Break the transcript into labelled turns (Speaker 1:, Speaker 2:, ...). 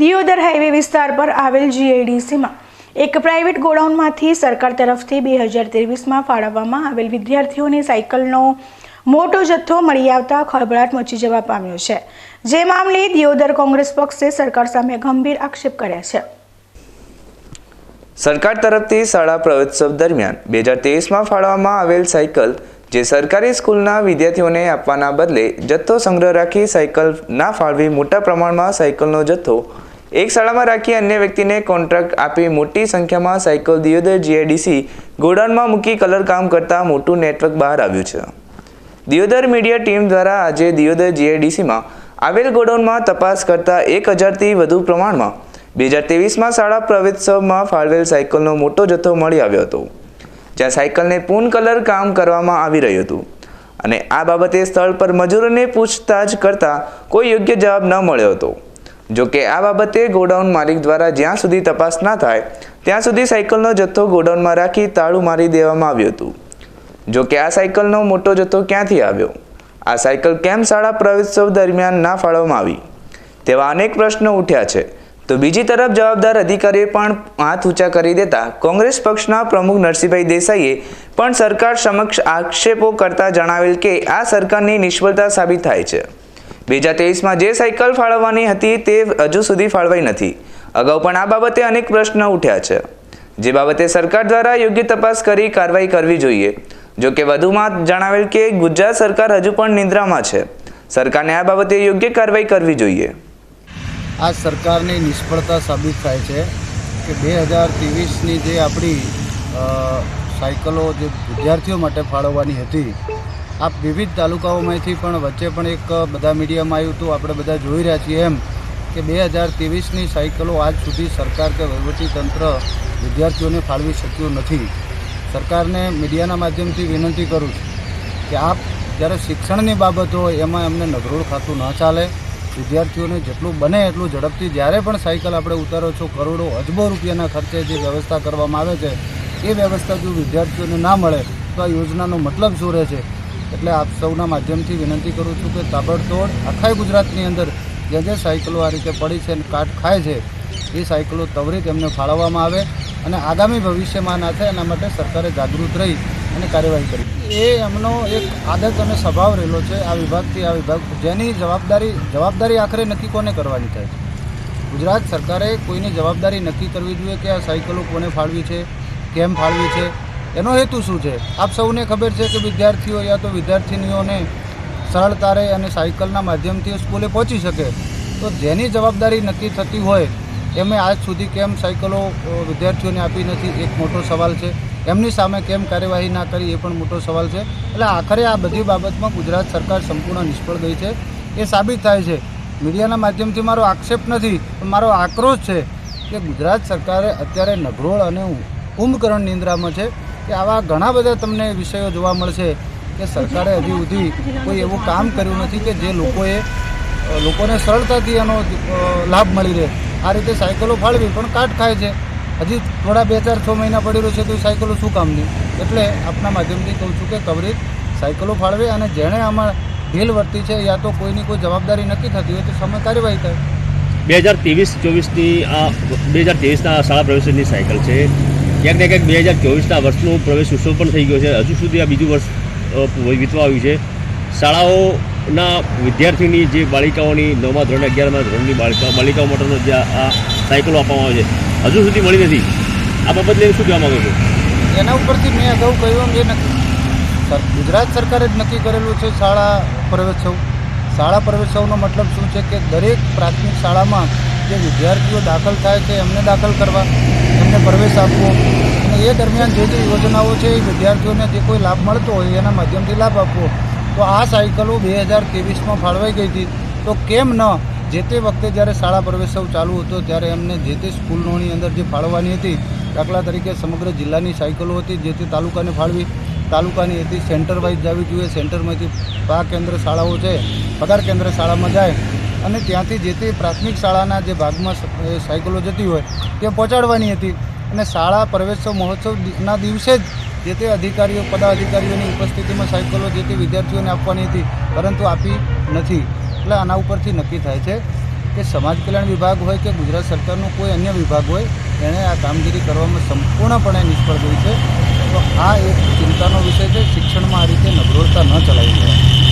Speaker 1: Deodar highway વિસ્તાર પર આવેલ જીઆઈડીસીમાં એક પ્રાઇવેટ ગોડાઉનમાંથી સરકાર તરફથી બે હજાર ત્રેવીસમાં ફાળવવામાં આવેલ વિદ્યાર્થીઓની સાયકલનો મોટો જથ્થો મળી આવતા ખળભળાટ મચી જવા પામ્યો છે. જે મામલે દિયોદર કોંગ્રેસ પક્ષે સરકાર સામે ગંભીર આક્ષેપ કર્યા છે.
Speaker 2: સરકાર તરફથી શાળા પ્રવેશોત્સવ દરમિયાન બે હજાર તેવીસમાં ફાળવવામાં આવેલ સાયકલ જે સરકારી સ્કૂલના વિદ્યાર્થીઓને આપવાના બદલે જથ્થો સંગ્રહ રાખી સાયકલ ના ફાળવી મોટા પ્રમાણમાં સાયકલનો જથ્થો એક શાળામાં રાખી અન્ય વ્યક્તિને કોન્ટ્રાક્ટ આપી મોટી સંખ્યામાં સાયકલ દિયોદર જીઆઈડીસી ગોડાઉનમાં મૂકી કલર કામ કરતા મોટું નેટવર્ક બહાર આવ્યું છે. દિયોદર મીડિયા ટીમ દ્વારા આજે દિયોદર જીઆઈડીસીમાં આવેલ ગોડાઉનમાં તપાસ કરતા એક હજારથી વધુ પ્રમાણમાં બે હજાર ત્રેવીસમાં શાળા પ્રવેશોત્સવમાં ફાળવેલ સાયકલનો મોટો જથ્થો મળી આવ્યો હતો. જ્યાં સાયકલને પૂન કલર કામ કરવામાં આવી રહ્યું હતું. અને આ બાબતે સ્થળ પર મજૂરોને પૂછતાછ કરતા કોઈ યોગ્ય જવાબ ન મળ્યો હતો. જો કે આ બાબતે ગોડાઉન માલિક દ્વારા જ્યાં સુધી તપાસ ના થાય, ત્યાં સુધી સાયકલનો જથ્થો ગોડાઉનમાં રાખી તાળું મારી દેવામાં આવ્યું હતું. જો કે આ સાયકલનો મોટો જથ્થો ક્યાંથી આવ્યો? આ સાયકલ કેમ શાળા પ્રવેશોત્સવ દરમિયાન ના ફાળવવામાં આવી? તેવા અનેક પ્રશ્નો ઉઠ્યા છે. તો બીજી તરફ જવાબદાર અધિકારીએ પણ હાથ ઊંચા કરી દેતા કોંગ્રેસ પક્ષના પ્રમુખ નરસિંહભાઈ દેસાઈએ પણ સરકાર સમક્ષ આક્ષેપો કરતા જણાવેલ કે આ સરકારની નિષ્ફળતા સાબિત થાય છે. બે હજાર તેવીસમાં જે સાયકલ ફાળવવાની હતી તે હજુ સુધી ફાળવાઈ નથી. અગાઉ પણ આ બાબતે અનેક પ્રશ્નો ઉઠ્યા છે. જે બાબતે સરકાર દ્વારા યોગ્ય તપાસ કરી કાર્યવાહી કરવી જોઈએ. જો કે વધુમાં જણાવેલ કે ગુજરાત સરકાર હજુ પણ નિંદ્રામાં છે. સરકારને આ બાબતે યોગ્ય કાર્યવાહી કરવી જોઈએ.
Speaker 3: આ સરકારની નિષ્ફળતા સાબિત થાય છે કે બે હજાર ત્રેવીસની જે આપણી સાયકલો જે વિદ્યાર્થીઓ માટે ફાળવવાની હતી આ વિવિધ તાલુકાઓમાંથી પણ વચ્ચે પણ એક બધા મીડિયામાં આવ્યું હતું, આપણે બધા જોઈ રહ્યા છીએ એમ કે બે હજાર ત્રેવીસની સાયકલો આજ સુધી સરકાર કે વહીવટીતંત્ર વિદ્યાર્થીઓને ફાળવી શક્યું નથી. સરકારને મીડિયાના માધ્યમથી વિનંતી કરું છું કે આપ જ્યારે શિક્ષણની બાબત હોય, એમાં એમને નગરોળ ખાતું ન ચાલે વિદ્યાર્થીઓને જેટલું બને એટલું ઝડપથી જ્યારે પણ સાયકલ આપણે ઉતારો છો, કરોડો અજબો રૂપિયાના ખર્ચે જે વ્યવસ્થા કરવામાં આવે છે, એ વ્યવસ્થા જો વિદ્યાર્થીઓને ના મળે, તો આ યોજનાનો મતલબ શું રહે છે એટલે આપ સૌના માધ્યમથી વિનંતી કરું છું કે તાબડતોડ આખા ગુજરાતની અંદર જે જે સાયકલો આ રીતે પડી છે અને કાટ ખાય છે, એ સાયકલો ત્વરિત એમને ફાળવવામાં આવે. અને આગામી ભવિષ્યમાં ના થાય એના માટે સરકારે જાગૃત રહી અને કાર્યવાહી કરી. એ એમનો એક આદત અને સ્વભાવ રહેલો છે આ વિભાગથી આ વિભાગ. જેની જવાબદારી જવાબદારી આખરે નક્કી કોને કરવાની થાય છે? ગુજરાત સરકારે કોઈની જવાબદારી નક્કી કરવી જોઈએ કે આ સાયકલો કોને ફાળવી છે, કેમ ફાળવી છે? એનો હેતુ શું છે? આપ સૌને ખબર છે કે વિદ્યાર્થીઓ યા તો વિદ્યાર્થિનીઓને સરળતા રહે અને સાયકલના માધ્યમથી સ્કૂલે પહોંચી શકે. તો જેની જવાબદારી નક્કી થતી હોય એમે આજ સુધી કેમ સાયકલો વિદ્યાર્થીઓને આપી નથી, એક મોટો સવાલ છે. એમની સામે કેમ કાર્યવાહી ના કરી એ પણ મોટો સવાલ છે. એટલે આખરે આ બધી બાબતમાં ગુજરાત સરકાર સંપૂર્ણ નિષ્ફળ ગઈ છે. એ સાબિત થાય છે. મીડિયાના માધ્યમથી મારો આક્ષેપ નથી, પણ મારો આક્રોશ છે કે ગુજરાત સરકારે અત્યારે નભરોળ અને કુંભકરણ નિંદ્રામાં છે કે આવા ઘણા બધા તમને વિષયો જોવા મળશે કે સરકારે હજી સુધી કોઈ એવું કામ કર્યું નથી કે જે લોકોએ લોકોને સરળતાથી એનો લાભ મળી રહે. આ રીતે સાયકલો ફાળવી પણ કાટ ખાય છે. હજી થોડા બે ચાર છ મહિના પડેલો છે તો એ સાયકલો શું કામની એટલે આપના માધ્યમથી કહું છું કે કવરેજ સાયકલો ફાળવે અને જેણે આમાં ઢીલ વર્તી છે યા તો કોઈની કોઈ જવાબદારી નક્કી થતી હોય તો સમય કાર્યવાહી થાય
Speaker 4: બે હજાર ત્રેવીસ ચોવીસની આ બે હજાર ત્રેવીસના શાળા પ્રવેશની સાયકલ છે. ક્યાંક ને ક્યાંક બે હજાર ચોવીસના વર્ષનો પ્રવેશ ઉત્સવ પણ થઈ ગયો છે. હજુ સુધી આ બીજું વર્ષ વીતવા આવ્યું છે. શાળાઓના વિદ્યાર્થીઓની જે બાળિકાઓની નવમા ધોરણ અગિયારમા ધોરણની બાળકા બાલિકાઓ માટેનો જે આ સાયકલો આપવામાં આવે છે, હજુ સુધી મળી નથી. આ બાબતને શું કહેવા માગો છો?
Speaker 3: એના ઉપરથી મેં અગાઉ કહ્યું એમ નક્કી ગુજરાત સરકારે જ નક્કી કરેલું છે શાળા પ્રવેશોત્સવ. શાળા પ્રવેશોત્સવનો મતલબ શું છે કે દરેક પ્રાથમિક શાળામાં જે વિદ્યાર્થીઓ દાખલ થાય છે, એમને દાખલ કરવા, એમને પ્રવેશ આપવો. અને એ દરમિયાન જે જે યોજનાઓ છે, એ વિદ્યાર્થીઓને જે કોઈ લાભ મળતો હોય, એના માધ્યમથી લાભ આપવો. તો આ સાયકલો બે હજાર ત્રેવીસમાં ફાળવાઈ ગઈ હતી. તો કેમ ન? જે તે વખતે જ્યારે શાળા પ્રવેશોત્સવ ચાલુ હતો, ત્યારે એમને જે તે સ્કૂલોની અંદર જે ફાળવવાની હતી, દાખલા તરીકે સમગ્ર જિલ્લાની સાયકલો હતી જે તે તાલુકાને ફાળવી, તાલુકાની હતી સેન્ટર વાઇઝ જવી જોઈએ, સેન્ટરમાંથી પા કેન્દ્ર શાળાઓ છે, પગાર કેન્દ્ર શાળામાં જાય અને ત્યાંથી જે તે પ્રાથમિક શાળાના જે ભાગમાં સાયકલો જતી હોય, તે પહોંચાડવાની હતી. અને શાળા પ્રવેશોત્સવ મહોત્સવના દિવસે જ જે તે અધિકારીઓ, પદાધિકારીઓની ઉપસ્થિતિમાં સાયકલો જે તે વિદ્યાર્થીઓને આપવાની હતી, પરંતુ આપી નથી. એટલે આના ઉપરથી નક્કી થાય છે કે સમાજ કલ્યાણ વિભાગ હોય કે ગુજરાત સરકારનો કોઈ અન્ય વિભાગ હોય, એણે આ કામગીરી કરવામાં સંપૂર્ણપણે નિષ્ફળ ગઈ છે. તો આ એક ચિંતાનો વિષય છે. શિક્ષણમાં આ રીતે નબળોળતા ન ચલાવી દેવાય